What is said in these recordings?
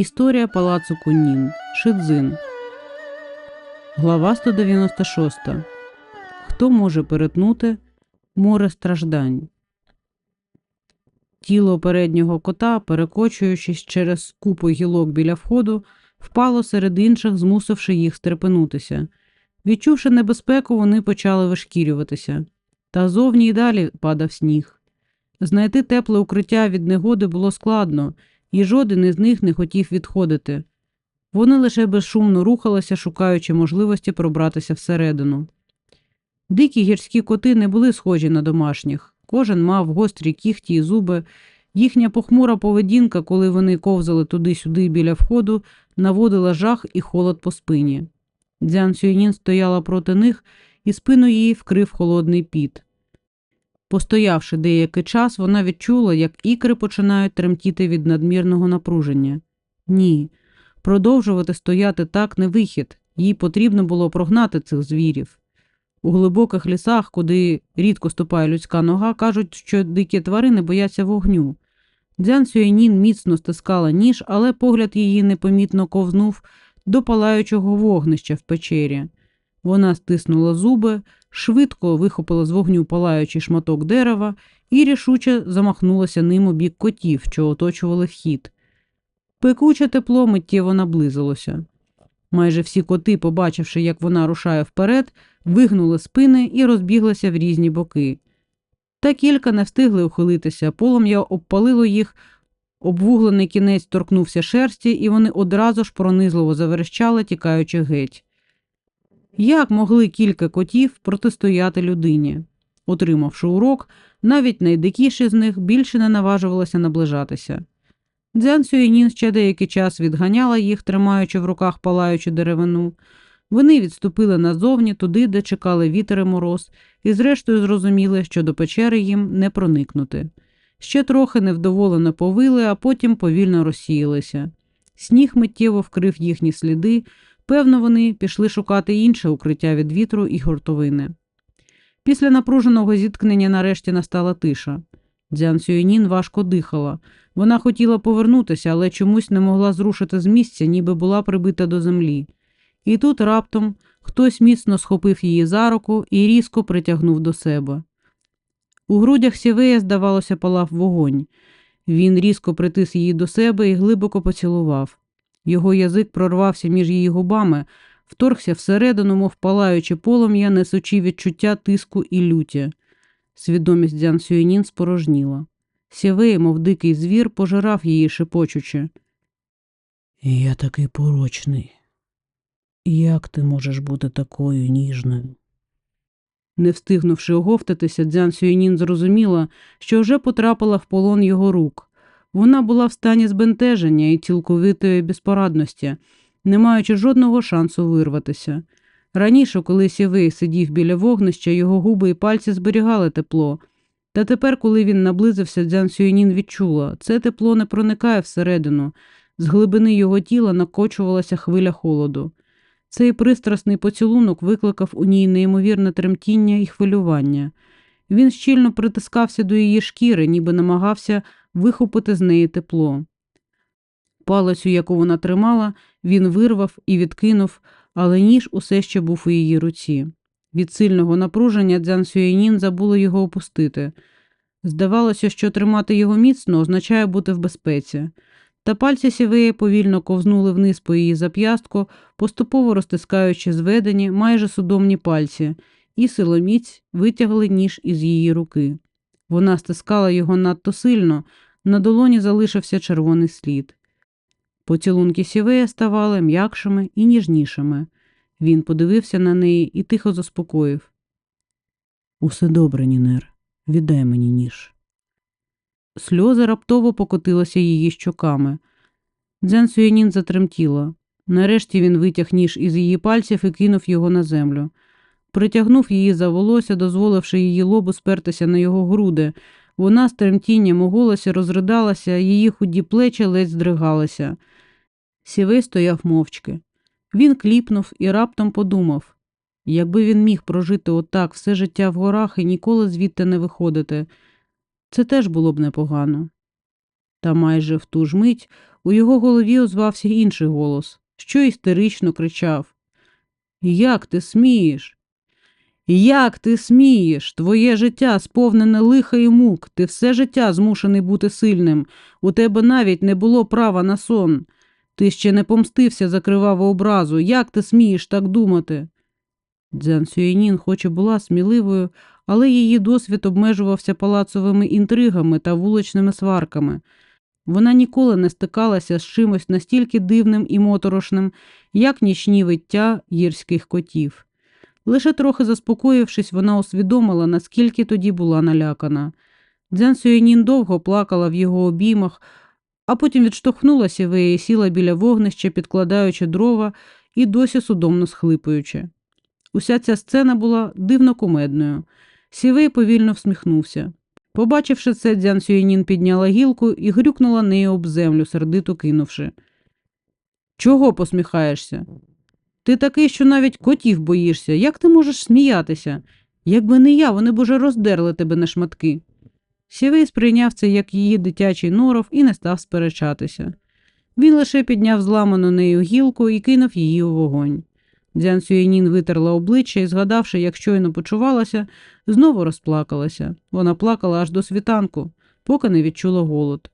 Історія палацу Куннін. Шидзин. Глава 196. Хто може перетнути море страждань? Тіло переднього кота, перекочуючись через купу гілок біля входу, впало серед інших, змусивши їх стрепенутися. Відчувши небезпеку, вони почали вишкірюватися. Та зовні й далі падав сніг. Знайти тепле укриття від негоди було складно, і жоден із них не хотів відходити. Вони лише безшумно рухалися, шукаючи можливості пробратися всередину. Дикі гірські коти не були схожі на домашніх. Кожен мав гострі кіхті і зуби. Їхня похмура поведінка, коли вони ковзали туди-сюди біля входу, наводила жах і холод по спині. Дзян Сюєнін стояла проти них, і спину її вкрив холодний піт. Постоявши деякий час, вона відчула, як ікри починають тремтіти від надмірного напруження. Ні, продовжувати стояти так не вихід, їй потрібно було прогнати цих звірів. У глибоких лісах, куди рідко ступає людська нога, кажуть, що дикі тварини бояться вогню. Дзян Сюєнін міцно стискала ніж, але погляд її непомітно ковзнув до палаючого вогнища в печері. Вона стиснула зуби, швидко вихопила з вогню палаючий шматок дерева і рішуче замахнулася ним у бік котів, що оточували вхід. Пекуче тепло миттєво наблизилося. Майже всі коти, побачивши, як вона рушає вперед, вигнули спини і розбіглися в різні боки. Та кілька не встигли ухилитися, полум'я обпалило їх, обвуглений кінець торкнувся шерсті, і вони одразу ж пронизливо заверещали, тікаючи геть. Як могли кілька котів протистояти людині? Отримавши урок, навіть найдикіші з них більше не наважувалися наближатися. Дзян Сюєнін ще деякий час відганяла їх, тримаючи в руках палаючу деревину. Вони відступили назовні туди, де чекали вітер і мороз, і зрештою зрозуміли, що до печери їм не проникнути. Ще трохи невдоволено повили, а потім повільно розсіялися. Сніг миттєво вкрив їхні сліди, певно, вони пішли шукати інше укриття від вітру і гуртовини. Після напруженого зіткнення нарешті настала тиша. Дзян Сюєнін важко дихала. Вона хотіла повернутися, але чомусь не могла зрушити з місця, ніби була прибита до землі. І тут раптом хтось міцно схопив її за руку і різко притягнув до себе. У грудях сівея, здавалося, палав вогонь. Він різко притис її до себе і глибоко поцілував. Його язик прорвався між її губами, вторгся всередину, мов палаючи полум'я, несучи відчуття тиску і люті. Свідомість Дзян Сюєнін спорожніла. Сєвей, мов дикий звір, пожирав її шепочучи. Я такий порочний. Як ти можеш бути такою ніжною? Не встигнувши оговтатися, Дзян Сюєнін зрозуміла, що вже потрапила в полон його рук. Вона була в стані збентеження і цілковитої безпорадності, не маючи жодного шансу вирватися. Раніше, коли Сєвей сидів біля вогнища, його губи і пальці зберігали тепло. Та тепер, коли він наблизився, Дзян Сюєнін відчула, це тепло не проникає всередину, з глибини його тіла накочувалася хвиля холоду. Цей пристрасний поцілунок викликав у ній неймовірне тремтіння і хвилювання. Він щільно притискався до її шкіри, ніби намагався вихопити з неї тепло. Палицю, яку вона тримала, він вирвав і відкинув, але ніж усе ще був у її руці. Від сильного напруження Дзян Сюєнін забула його опустити. Здавалося, що тримати його міцно означає бути в безпеці. Та пальці сівеї повільно ковзнули вниз по її зап'ястку, поступово розтискаючи зведені, майже судомні пальці, і силоміць витягли ніж із її руки. Вона стискала його надто сильно, на долоні залишився червоний слід. Поцілунки сівея ставали м'якшими і ніжнішими. Він подивився на неї і тихо заспокоїв. Усе добре, Нінер, віддай мені ніж. Сльози раптово покотилися її щоками. Дзен Сюєнін затремтіла. Нарешті він витяг ніж із її пальців і кинув його на землю. Притягнув її за волосся, дозволивши її лобу спертися на його груди. Вона з тремтінням у голосі розридалася, її худі плечі ледь здригалися. Сівей стояв мовчки. Він кліпнув і раптом подумав якби він міг прожити отак все життя в горах і ніколи звідти не виходити, це теж було б непогано. Та майже в ту ж мить у його голові озвався інший голос, що істерично кричав Як ти смієш? Як ти смієш? Твоє життя сповнене лиха і мук, ти все життя змушений бути сильним, у тебе навіть не було права на сон. Ти ще не помстився за криваву образу. Як ти смієш так думати? Дзян Сюєнін хоч і була сміливою, але її досвід обмежувався палацовими інтригами та вуличними сварками. Вона ніколи не стикалася з чимось настільки дивним і моторошним, як нічні виття гірських котів. Лише трохи заспокоївшись, вона усвідомила, наскільки тоді була налякана. Дзян Сюєнін довго плакала в його обіймах, а потім відштовхнулася і сіла біля вогнища, підкладаючи дрова і досі судомно схлипуючи. Уся ця сцена була дивно кумедною. Сівей повільно всміхнувся. Побачивши це, Дзян Сюєнін підняла гілку і грюкнула нею об землю, сердито кинувши. Чого посміхаєшся? Ти такий, що навіть котів боїшся. Як ти можеш сміятися? Якби не я, вони б уже роздерли тебе на шматки. Сівей сприйняв це як її дитячий норов і не став сперечатися. Він лише підняв зламану нею гілку і кинув її у вогонь. Дзян Сюєнін витерла обличчя і, згадавши, як щойно почувалася, знову розплакалася. Вона плакала аж до світанку, поки не відчула голод.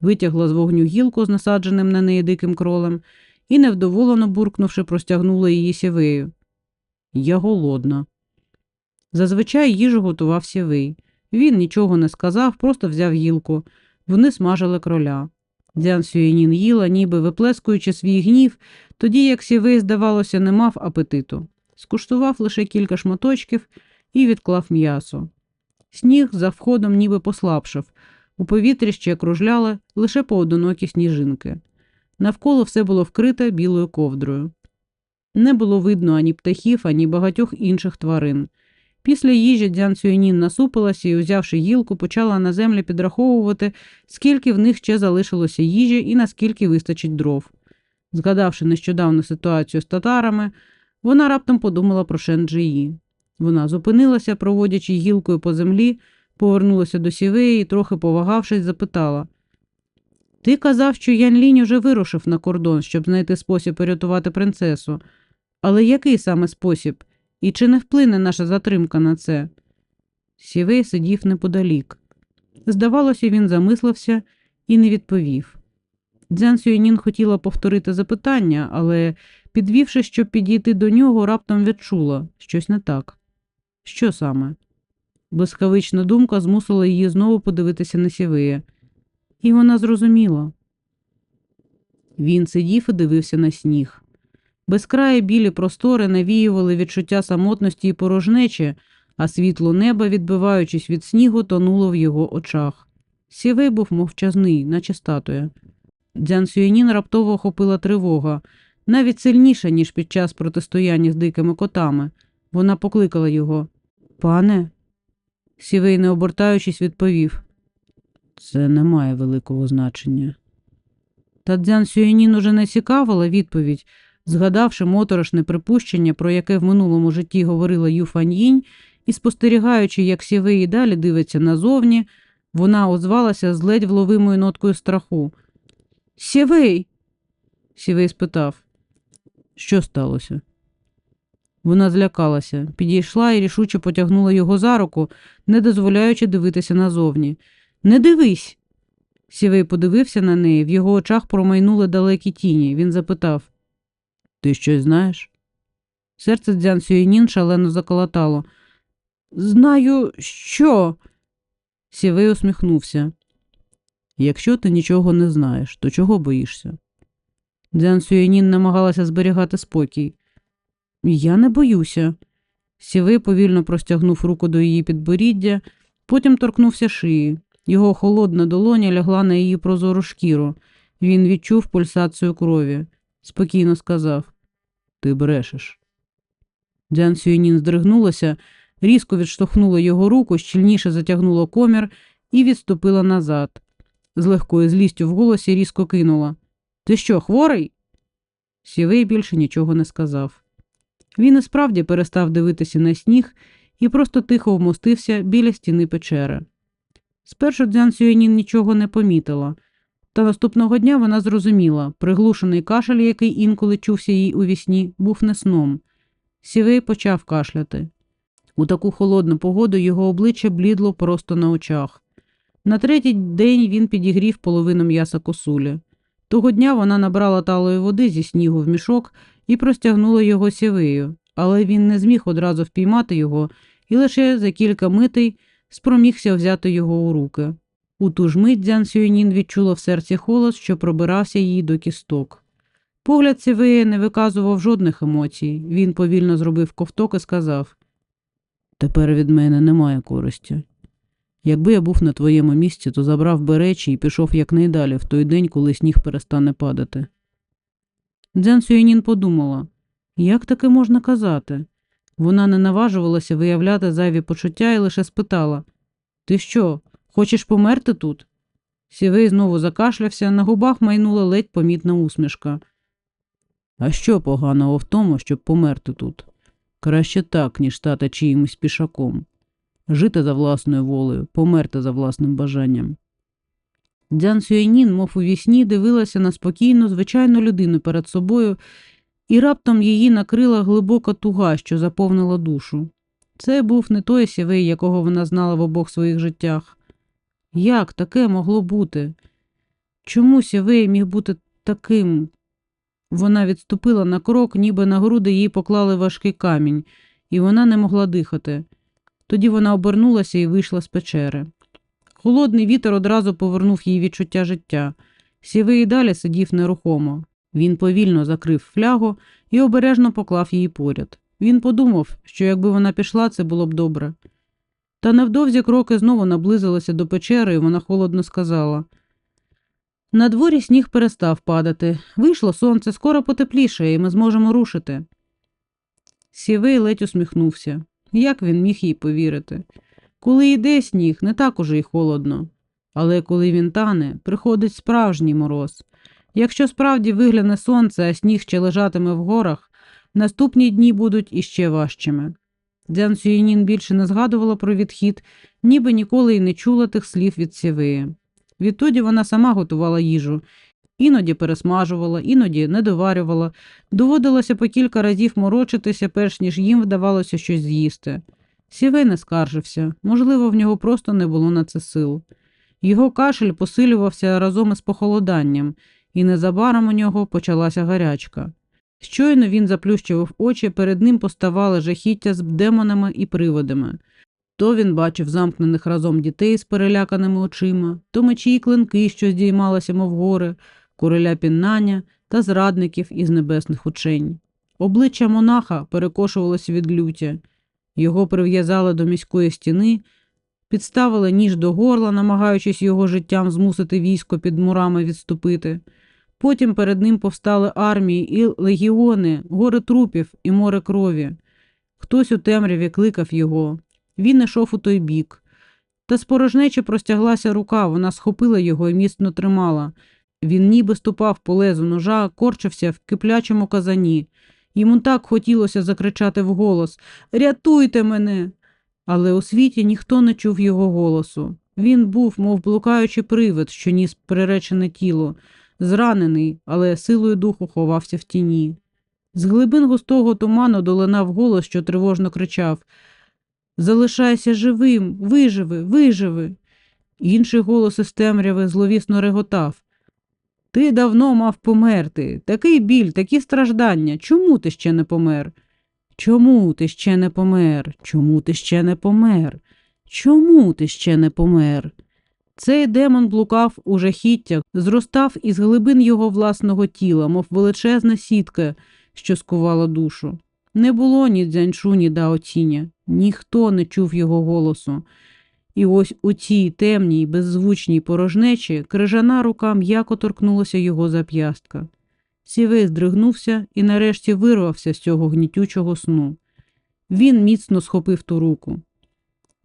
Витягла з вогню гілку з насадженим на неї диким кролем і, невдоволено буркнувши, простягнула її сівею. Я голодна. Зазвичай їжу готував сівий. Він нічого не сказав, просто взяв гілку. Вони смажили кроля. Дзян Сюєнін їла, ніби виплескуючи свій гнів, тоді як сівей, здавалося, не мав апетиту. Скуштував лише кілька шматочків і відклав м'ясо. Сніг за входом ніби послабшав, у повітрі ще кружляли лише поодинокі сніжинки. Навколо все було вкрите білою ковдрою. Не було видно ані птахів, ані багатьох інших тварин. Після їжі Дзян Цюєнін насупилася і, узявши гілку, почала на землі підраховувати, скільки в них ще залишилося їжі і наскільки вистачить дров. Згадавши нещодавну ситуацію з татарами, вона раптом подумала про Шенджиї. Вона зупинилася, проводячи гілкою по землі, повернулася до сівеї і, трохи повагавшись, запитала Ти казав, що Ян Лінь уже вирушив на кордон, щоб знайти спосіб порятувати принцесу. Але який саме спосіб? І чи не вплине наша затримка на це? Сівей сидів неподалік. Здавалося, він замислився і не відповів. Дзян Сюєнін хотіла повторити запитання, але, підвівши, щоб підійти до нього, раптом відчула щось не так. Що саме? Блискавична думка змусила її знову подивитися на Сівея. І вона зрозуміла. Він сидів і дивився на сніг. Безкраї білі простори навіювали відчуття самотності і порожнечі, а світло неба, відбиваючись від снігу, тонуло в його очах. Сівей був мовчазний, наче статуя. Дзян Сюєнін раптово охопила тривога, навіть сильніша, ніж під час протистояння з дикими котами. Вона покликала його. Пане. Сівей, не обертаючись, відповів. Це не має великого значення. Та Дзян Сюєнін уже не цікавила відповідь, згадавши моторошне припущення, про яке в минулому житті говорила Ю і спостерігаючи, як Сівей і далі дивиться назовні, вона озвалася з ледь вловимою ноткою страху. Сівей. Сівей спитав, що сталося? Вона злякалася, підійшла і рішуче потягнула його за руку, не дозволяючи дивитися назовні. Не дивись. Сівей подивився на неї, в його очах промайнули далекі тіні. Він запитав Ти щось знаєш? Серце Дзян Сюєнін шалено заколотало. Знаю, що. Сівей усміхнувся. Якщо ти нічого не знаєш, то чого боїшся? Дзян Сюєнін намагалася зберігати спокій. Я не боюся. Сівей повільно простягнув руку до її підборіддя, потім торкнувся шиї. Його холодна долоня лягла на її прозору шкіру. Він відчув пульсацію крові. Спокійно сказав Ти брешеш. Дзян Сюєнін здригнулася, різко відштовхнула його руку, щільніше затягнула комір і відступила назад. З легкою злістю в голосі різко кинула Ти що, хворий? Сівей більше нічого не сказав. Він і справді перестав дивитися на сніг і просто тихо вмостився біля стіни печери. Спершу Дзян Сюєнін нічого не помітила, Та наступного дня вона зрозуміла, приглушений кашель, який інколи чувся їй у вісні, був не сном. Сівей почав кашляти. У таку холодну погоду його обличчя блідло просто на очах. На третій день він підігрів половину м'яса косулі. Того дня вона набрала талої води зі снігу в мішок і простягнула його сівею, але він не зміг одразу впіймати його і лише за кілька митей спромігся взяти його у руки. У ту ж мить Дзян Сюєнін відчула в серці холод, що пробирався їй до кісток. Погляд Сівея не виказував жодних емоцій. Він повільно зробив ковток і сказав Тепер від мене немає користі. Якби я був на твоєму місці, то забрав би речі і пішов якнайдалі в той день, коли сніг перестане падати. Дзян Сюєнін подумала, як таке можна казати? Вона не наважувалася виявляти зайві почуття і лише спитала Ти що, хочеш померти тут? Сівей знову закашлявся, на губах майнула ледь помітна усмішка. А що поганого в тому, щоб померти тут? Краще так, ніж стати чиїмось пішаком. Жити за власною волею, померти за власним бажанням. Дзян Сюєнін, мов у вісні, дивилася на спокійну, звичайну людину перед собою, і раптом її накрила глибока туга, що заповнила душу. Це був не той сівей, якого вона знала в обох своїх життях. Як таке могло бути? Чому сівей міг бути таким? Вона відступила на крок, ніби на груди їй поклали важкий камінь, і вона не могла дихати. Тоді вона обернулася і вийшла з печери. Холодний вітер одразу повернув їй відчуття життя. Сівий і далі сидів нерухомо. Він повільно закрив флягу і обережно поклав її поряд. Він подумав, що якби вона пішла, це було б добре. Та невдовзі кроки знову наблизилися до печери, і вона холодно сказала На дворі сніг перестав падати. Вийшло сонце, скоро потепліше, і ми зможемо рушити. Сівей ледь усміхнувся. Як він міг їй повірити? Коли йде сніг, не так уже й холодно. Але коли він тане, приходить справжній мороз. Якщо справді вигляне сонце, а сніг ще лежатиме в горах, наступні дні будуть іще важчими. Дзян Сюєнін більше не згадувала про відхід, ніби ніколи й не чула тих слів від Сєвеї. Відтоді вона сама готувала їжу, іноді пересмажувала, іноді не доварювала, доводилося по кілька разів морочитися, перш ніж їм вдавалося щось з'їсти. Сівей не скаржився, можливо, в нього просто не було на це сил. Його кашель посилювався разом із похолоданням, і незабаром у нього почалася гарячка. Щойно він заплющував очі, перед ним поставали жахіття з демонами і приводами. То він бачив замкнених разом дітей з переляканими очима, то мечі й клинки, що здіймалися, мов гори, короля піннання та зрадників із небесних учень. Обличчя монаха перекошувалося від люття. Його прив'язали до міської стіни, підставили ніж до горла, намагаючись його життям змусити військо під мурами відступити. Потім перед ним повстали армії і легіони, гори трупів і море крові. Хтось у темряві кликав його. Він ішов у той бік. Та з порожнечі простяглася рука, вона схопила його і міцно тримала. Він ніби ступав по лезу ножа, корчився в киплячому казані. Йому так хотілося закричати вголос Рятуйте мене. Але у світі ніхто не чув його голосу. Він був, мов блукаючий привид, що ніс приречене тіло, зранений, але силою духу ховався в тіні. З глибин густого туману долинав голос, що тривожно кричав Залишайся живим, виживи, виживи. Інший голос із темряви зловісно реготав. Ти давно мав померти. Такий біль, такі страждання. Чому ти ще не помер? Чому ти ще не помер? Чому ти ще не помер? Чому ти ще не помер? Цей демон блукав у жахіттях, зростав із глибин його власного тіла, мов величезна сітка, що скувала душу. Не було ні дзяньшу, ні даоціня, ніхто не чув його голосу. І ось у цій темній, беззвучній порожнечі крижана рука м'яко торкнулася його зап'ястка. Сівей здригнувся і нарешті вирвався з цього гнітючого сну. Він міцно схопив ту руку.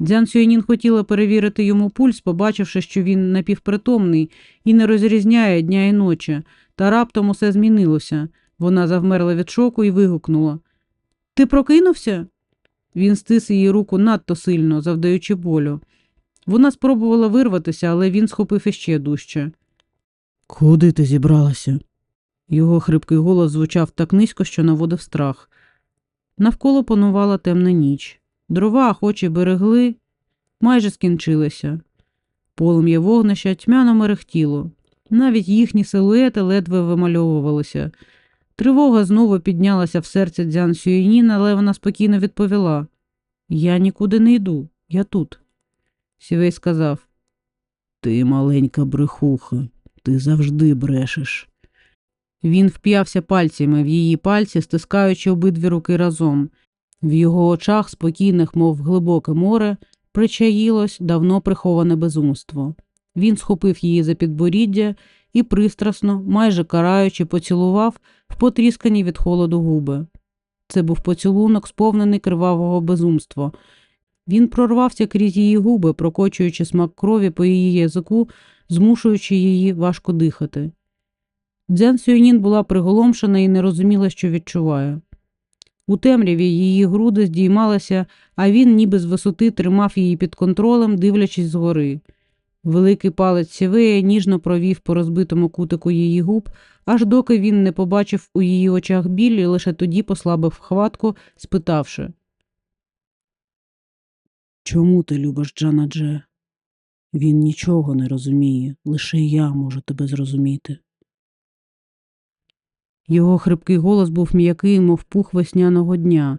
Дзян Сюєнін хотіла перевірити йому пульс, побачивши, що він напівпритомний і не розрізняє дня і ночі, та раптом усе змінилося. Вона завмерла від шоку і вигукнула Ти прокинувся? Він стис її руку надто сильно, завдаючи болю. Вона спробувала вирватися, але він схопив іще дужче. Куди ти зібралася? Його хрипкий голос звучав так низько, що наводив страх. Навколо панувала темна ніч. Дрова, хоч і берегли, майже скінчилися. Полум'я вогнища тьмяно мерехтіло. Навіть їхні силуети ледве вимальовувалися. Тривога знову піднялася в серце Дзян Сюєнін, але вона спокійно відповіла Я нікуди не йду, я тут. Сівей сказав Ти маленька брехуха, ти завжди брешеш. Він вп'явся пальцями в її пальці, стискаючи обидві руки разом. В його очах, спокійних, мов глибоке море, причаїлось давно приховане безумство. Він схопив її за підборіддя і пристрасно, майже караючи, поцілував в потріскані від холоду губи. Це був поцілунок, сповнений кривавого безумства. Він прорвався крізь її губи, прокочуючи смак крові по її язику, змушуючи її важко дихати. Дзян Сюєнін була приголомшена і не розуміла, що відчуває. У темряві її груди здіймалися, а він ніби з висоти тримав її під контролем, дивлячись згори. Великий палець сівея ніжно провів по розбитому кутику її губ, аж доки він не побачив у її очах біль і лише тоді послабив хватку, спитавши Чому ти любиш Джана Дже? Він нічого не розуміє, лише я можу тебе зрозуміти. Його хрипкий голос був м'який, мов пух весняного дня,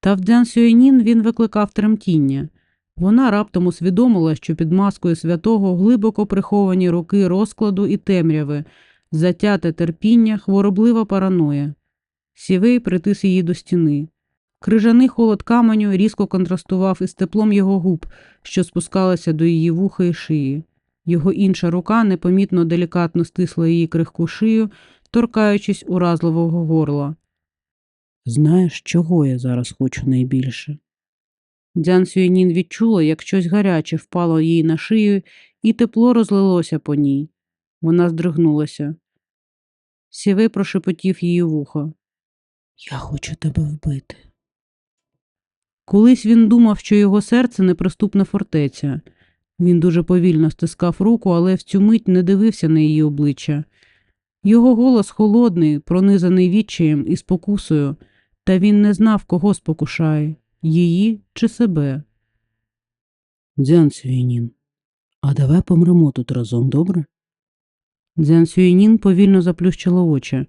та в Дзян Сюєнін він викликав тремтіння. Вона раптом усвідомила, що під маскою святого глибоко приховані роки розкладу і темряви, затяте терпіння, хвороблива параноя. Сівей притис її до стіни. Крижаний холод каменю різко контрастував із теплом його губ, що спускалися до її вуха і шиї. Його інша рука непомітно делікатно стисла її крихку шию, торкаючись уразливого горла. Знаєш, чого я зараз хочу найбільше? Дзян Сюєнін відчула, як щось гаряче впало їй на шию, і тепло розлилося по ній. Вона здригнулася. Сівей прошепотів її вухо. Я хочу тебе вбити. Колись він думав, що його серце неприступна фортеця. Він дуже повільно стискав руку, але в цю мить не дивився на її обличчя. Його голос холодний, пронизаний відчаєм і спокусою, та він не знав, кого спокушає її чи себе. Дзян Сюєнін, а давай помремо тут разом, добре? Дзян Сюєнін повільно заплющила очі.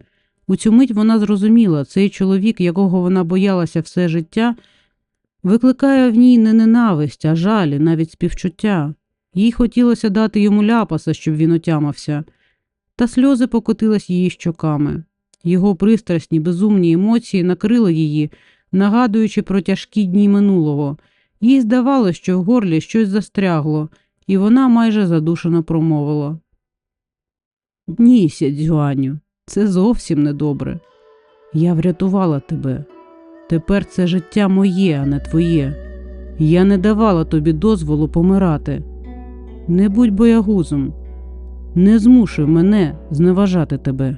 У цю мить вона зрозуміла, цей чоловік, якого вона боялася все життя, викликає в ній не ненависть, а жалі, навіть співчуття. Їй хотілося дати йому ляпаса, щоб він отямався, та сльози покотились її щоками. Його пристрасні, безумні емоції накрили її, нагадуючи про тяжкі дні минулого. Їй здавалося, що в горлі щось застрягло, і вона майже задушено промовила. Ні, сядзюаню, це зовсім недобре. Я врятувала тебе. Тепер це життя моє, а не твоє. Я не давала тобі дозволу помирати. Не будь боягузом, не змушуй мене зневажати тебе.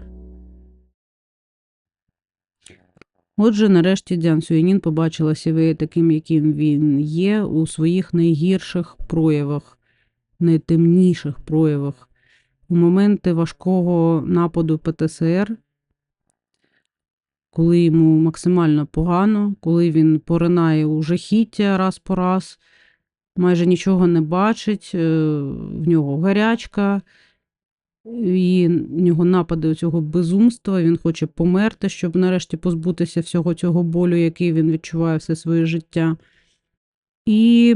Отже, нарешті Дзян Сюєнін побачила Сівея таким, яким він є, у своїх найгірших проявах, найтемніших проявах. У моменти важкого нападу ПТСР, коли йому максимально погано, коли він поринає у жахіття раз по раз, майже нічого не бачить, е, в нього гарячка, і в нього напади цього безумства, він хоче померти, щоб нарешті позбутися всього цього болю, який він відчуває все своє життя. І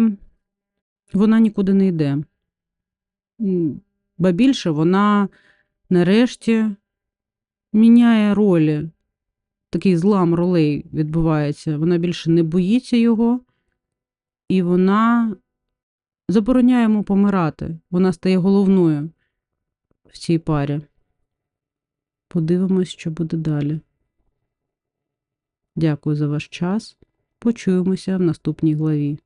вона нікуди не йде. Ба більше вона нарешті міняє ролі. Такий злам ролей відбувається. Вона більше не боїться його, і вона забороняє йому помирати. Вона стає головною в цій парі. Подивимось, що буде далі. Дякую за ваш час. Почуємося в наступній главі.